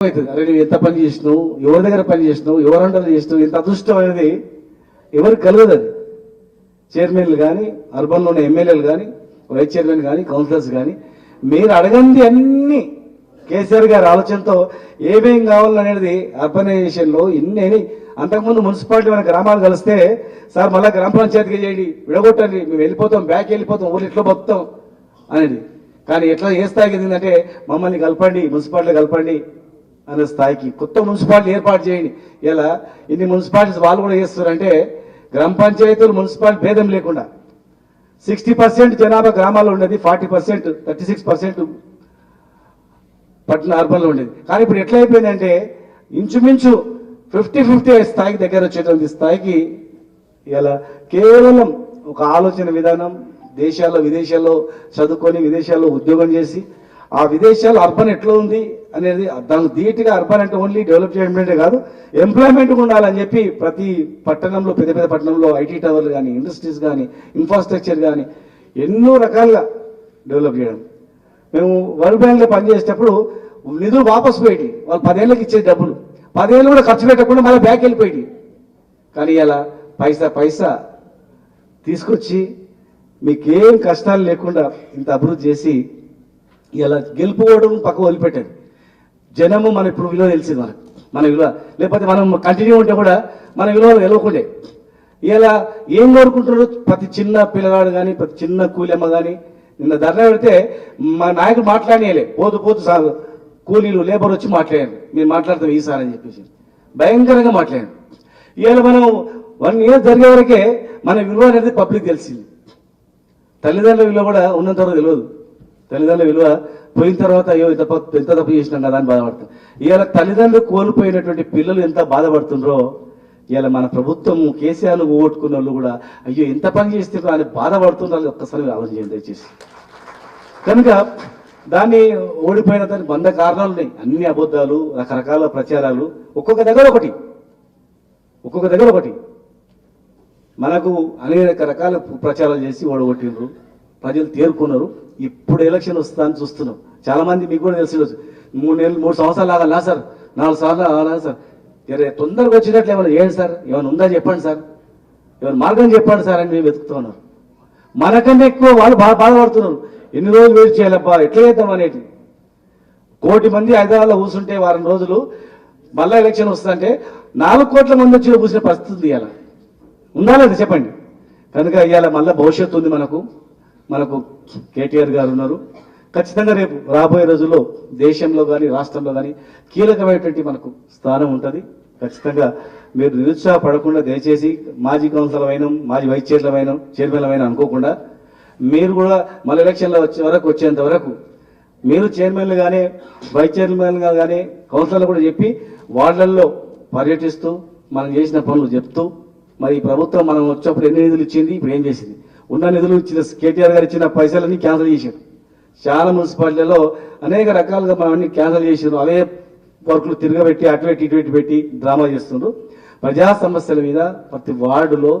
అవుతుంది అరే నువ్వు ఎంత పని చేసినావు? ఎవరి దగ్గర పని చేసినావు? ఎవరు అండలు చేసినావు? ఇంత అదృష్టం అనేది ఎవరికి కలగదు అది. చైర్మన్లు కానీ అర్బన్లో ఉన్న ఎమ్మెల్యేలు కానీ వైస్ చైర్మన్ కానీ కౌన్సిలర్స్ కానీ మీరు అడగండి అన్ని. కేసీఆర్ గారి ఆలోచనతో ఏమేం కావాలనేది అర్బనైజేషన్లో ఇన్ని అంతకుముందు మున్సిపాలిటీ మన గ్రామాలు కలిస్తే సార్ మళ్ళీ గ్రామ పంచాయతీకి చేయండి విడగొట్టండి మేము వెళ్ళిపోతాం బ్యాక్ వెళ్ళిపోతాం ఊరు ఇట్లా బతుకుతాం? అనేది. కానీ ఎట్లా ఏ స్థాయికి ఏంటంటే మమ్మల్ని కలపండి మున్సిపాలిటీ కలపండి అనే స్థాయికి కొత్త మున్సిపాలిటీ ఏర్పాటు చేయండి. ఇలా ఇన్ని మున్సిపాలిటీస్ వాళ్ళు కూడా చేస్తున్నారంటే గ్రామ పంచాయతీలు మున్సిపాలిటీ భేదం లేకుండా. సిక్స్టీ పర్సెంట్ జనాభా గ్రామాల్లో ఉండేది forty percent thirty six percent పట్టణ అర్బన్లో ఉండేది. కానీ ఇప్పుడు ఎట్లా అయిపోయిందంటే ఇంచుమించు ఫిఫ్టీ ఫిఫ్టీ స్థాయికి దగ్గర వచ్చేటువంటి స్థాయికి ఇలా కేవలం ఒక ఆలోచన విధానం దేశాల్లో విదేశాల్లో చదువుకొని విదేశాల్లో ఉద్యోగం చేసి ఆ విదేశాల్లో అర్బన్ ఎట్లా ఉంది? అనేది దానికి ధీటుగా అర్బన్ అంటే ఓన్లీ డెవలప్ చేయడమే కాదు ఎంప్లాయ్మెంట్ ఉండాలని చెప్పి ప్రతి పట్టణంలో పెద్ద పెద్ద పట్టణంలో ఐటీ టవర్లు కానీ ఇండస్ట్రీస్ కానీ ఇన్ఫ్రాస్ట్రక్చర్ కానీ ఎన్నో రకాలుగా డెవలప్ చేయడం. మేము వరల్డ్ బ్యాంక్లో పనిచేసేటప్పుడు నిధులు వాపసు పోయి వాళ్ళు పదేళ్ళకి ఇచ్చే డబ్బులు. పదేళ్ళు కూడా ఖర్చు పెట్టకుండా మళ్ళీ బ్యాక్ వెళ్ళిపోయి కానీ ఇలా పైసా పైసా తీసుకొచ్చి మీకేం కష్టాలు లేకుండా ఇంత అభివృద్ధి చేసి ఇలా గెలుపుకోవడం పక్క వదిలిపెట్టాడు జనము మన ఇప్పుడు విలువ తెలిసింది మనకు. మన విలువ. లేకపోతే మనం కంటిన్యూ ఉంటే కూడా మన విలువ వెళ్ళకుండే ఇలా ఏం కోరుకుంటున్నారు? ప్రతి చిన్న పిల్లగాడు కానీ ప్రతి చిన్న కూలమ్మ కానీ నిన్న ధర్నా పెడితే మా నాయకుడు మాట్లాడేయలే పోతు పోతు సార్ కూలీలు లేబర్ వచ్చి మాట్లాడారు. మీరు మాట్లాడతాం ఈసారి అని చెప్పేసి. భయంకరంగా మాట్లాడారు. ఇవాళ మనం వన్ ఇయర్ జరిగే వరకే మన విలువ అనేది పబ్లిక్ తెలిసింది. తల్లిదండ్రుల విలువ కూడా ఉన్నంత వరకు తెలియదు. తల్లిదండ్రుల విలువ పోయిన తర్వాత అయ్యో ఇంత ప- ఎంత తప్పు చేసినాం కదా అని బాధపడతాం. ఇవాళ తల్లిదండ్రులు కోల్పోయినటువంటి పిల్లలు ఎంత బాధపడుతుండ్రో ఇవాళ మన ప్రభుత్వం కేసీఆర్ను ఓట్టుకున్న వాళ్ళు కూడా అయ్యో ఎంత పని చేస్తుండ్రో అని బాధపడుతున్నారు ఒక్కసారి ఆలోచన చేయండి దయచేసి. కనుక దాన్ని ఓడిపోయిన దానికి వంద కారణాలు ఉన్నాయి. అన్ని అబద్ధాలు రకరకాల ప్రచారాలు ఒక్కొక్క దగ్గర ఒకటి. ఒక్కొక్క దగ్గర ఒకటి. మనకు అనేక రకాల ప్రచారాలు చేసి ఓడగొట్టిండ్రు. ప్రజలు తేరుకున్నారు. ఇప్పుడు ఎలక్షన్ వస్తా అని చూస్తున్నాం. చాలా మంది మీకు కూడా తెలిసి మూడు నెలలు మూడు సంవత్సరాలు ఆగాలా సార్. నాలుగు సార్లు ఆగాలా సార్. తొందరగా వచ్చినట్లు ఏమైనా ఏంటి సార్. ఏమైనా ఉందా చెప్పండి సార్. ఏమైనా మార్గం చెప్పండి సార్ అని మేము వెతుకుతున్నారు మనకన్నా ఎక్కువ వాళ్ళు బాధ బాధపడుతున్నారు. ఎన్ని రోజులు వెయిట్ చేయాలబ్బా ఎట్లా చేద్దాం అనేటి కోటి మంది హైదరాబాద్లో కూర్చుంటే వారం రోజులు మళ్ళా ఎలక్షన్ వస్తుందంటే నాలుగు కోట్ల మంది వచ్చి కూర్చునే పరిస్థితి ఉంది ఇవాళ. ఉందా లేదా చెప్పండి. కనుక ఇవాళ మళ్ళీ భవిష్యత్తు ఉంది మనకు. మనకు కేటీఆర్ గారు ఉన్నారు. ఖచ్చితంగా రేపు రాబోయే రోజుల్లో దేశంలో కానీ రాష్ట్రంలో కానీ కీలకమైనటువంటి మనకు స్థానం ఉంటుంది. ఖచ్చితంగా మీరు నిరుత్సాహపడకుండా దయచేసి మాజీ కౌన్సిలర్ అయినాం మాజీ వైస్ చైర్మన్ అయినాం చైర్మన్ అయినా అనుకోకుండా మీరు కూడా మళ్ళీ ఎలక్షన్లో వచ్చే వరకు వచ్చేంత వరకు మీరు చైర్మన్లు కానీ వైస్ చైర్మన్గా కానీ కౌన్సిలర్లు కూడా చెప్పి వార్డులలో పర్యటిస్తూ మనం చేసిన పనులు చెప్తూ మరి ప్రభుత్వం మనం వచ్చేప్పుడు ఎన్ని నిధులు ఇచ్చింది? ఇప్పుడు ఏం చేసింది? ఉన్న నిధులు ఇచ్చిన కేటీఆర్ గారు ఇచ్చిన పైసలన్నీ క్యాన్సిల్ చేశారు. చాలా మున్సిపాలిటీలలో అనేక రకాలుగా మనం అన్ని క్యాన్సల్ చేసారు అవే వర్కులు తిరగబెట్టి అటు పెట్టి ఇటు పెట్టి పెట్టి డ్రామా చేస్తున్నారు ప్రజా సమస్యల మీద ప్రతి వార్డులో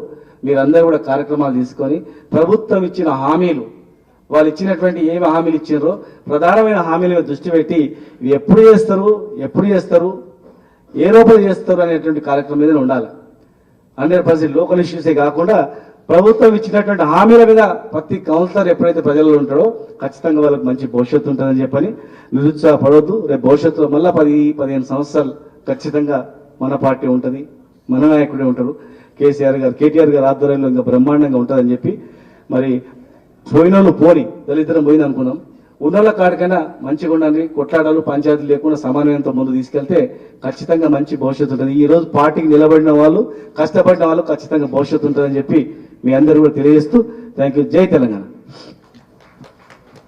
మీరందరూ కూడా కార్యక్రమాలు తీసుకొని ప్రభుత్వం ఇచ్చిన హామీలు వాళ్ళు ఇచ్చినటువంటి ఏమి హామీలు ఇచ్చారో ప్రధానమైన హామీల మీద దృష్టి పెట్టి ఇవి ఎప్పుడు చేస్తారు ఎప్పుడు చేస్తారు ఏ రూపంలో చేస్తారు అనేటువంటి కార్యక్రమం మీద ఉండాలి. హండ్రెడ్ పర్సెంట్ లోకల్ ఇష్యూసే కాకుండా ప్రభుత్వం ఇచ్చినటువంటి హామీల మీద ప్రతి కౌన్సిలర్ ఎప్పుడైతే ప్రజల్లో ఉంటాడో ఖచ్చితంగా వాళ్ళకి మంచి భవిష్యత్తు ఉంటుందని చెప్పని నిరుత్సాహపడవద్దు రేపు భవిష్యత్తులో మళ్ళీ పది పదిహేను సంవత్సరాలు ఖచ్చితంగా మన పార్టీ ఉంటుంది మన నాయకుడే ఉంటారు కేసీఆర్ గారు కేటీఆర్ గారు ఆధ్వర్యంలో ఇంకా బ్రహ్మాండంగా ఉంటుందని చెప్పి మరి పోయినోళ్ళు పోని దళిద్దరం పోయింది అనుకున్నాం. ఉన్నోళ్ళ కాడికైనా మంచిగా ఉండాలి కొట్లాడాలు పంచాయతీలు లేకుండా సమన్వయంతో ముందు తీసుకెళ్తే ఖచ్చితంగా మంచి భవిష్యత్తు ఉంటుంది. ఈ రోజు పార్టీకి నిలబడిన వాళ్ళు కష్టపడిన వాళ్ళు ఖచ్చితంగా భవిష్యత్తు ఉంటుందని చెప్పి మీ అందరూ కూడా తెలియజేస్తూ థ్యాంక్ యూ జై తెలంగాణ.